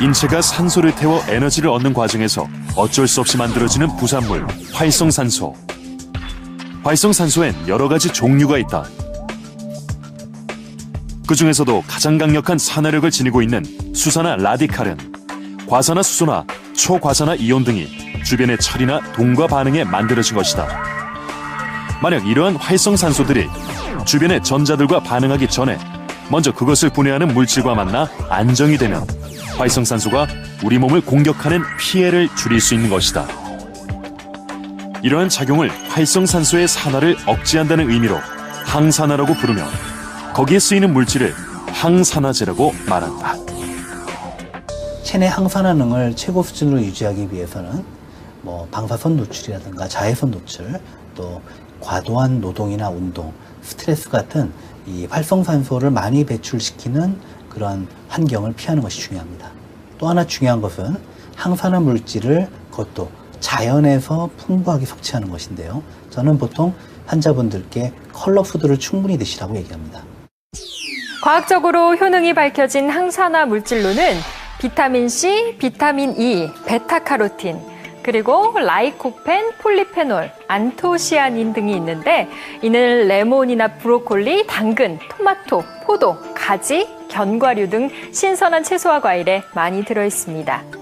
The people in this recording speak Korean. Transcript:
인체가 산소를 태워 에너지를 얻는 과정에서 어쩔 수 없이 만들어지는 부산물, 활성산소. 활성산소엔 여러 가지 종류가 있다. 그 중에서도 가장 강력한 산화력을 지니고 있는 수산화 라디칼은 과산화 수소나 초과산화 이온 등이 주변의 철이나 동과 반응에 만들어진 것이다. 만약 이러한 활성산소들이 주변의 전자들과 반응하기 전에 먼저 그것을 분해하는 물질과 만나 안정이 되면 활성산소가 우리 몸을 공격하는 피해를 줄일 수 있는 것이다. 이러한 작용을 활성산소의 산화를 억제한다는 의미로 항산화라고 부르며 거기에 쓰이는 물질을 항산화제라고 말한다. 체내 항산화 능을 최고 수준으로 유지하기 위해서는 뭐 방사선 노출이라든가 자외선 노출, 또 과도한 노동이나 운동, 스트레스 같은 이 활성산소를 많이 배출시키는 그런 환경을 피하는 것이 중요합니다. 또 하나 중요한 것은 항산화 물질을 그것도 자연에서 풍부하게 섭취하는 것인데요. 저는 보통 환자분들께 컬러 푸드를 충분히 드시라고 얘기합니다. 과학적으로 효능이 밝혀진 항산화 물질로는 비타민 C, 비타민 E, 베타카로틴, 그리고 라이코펜, 폴리페놀, 안토시아닌 등이 있는데 이는 레몬이나 브로콜리, 당근, 토마토, 포도, 가지, 견과류 등 신선한 채소와 과일에 많이 들어 있습니다.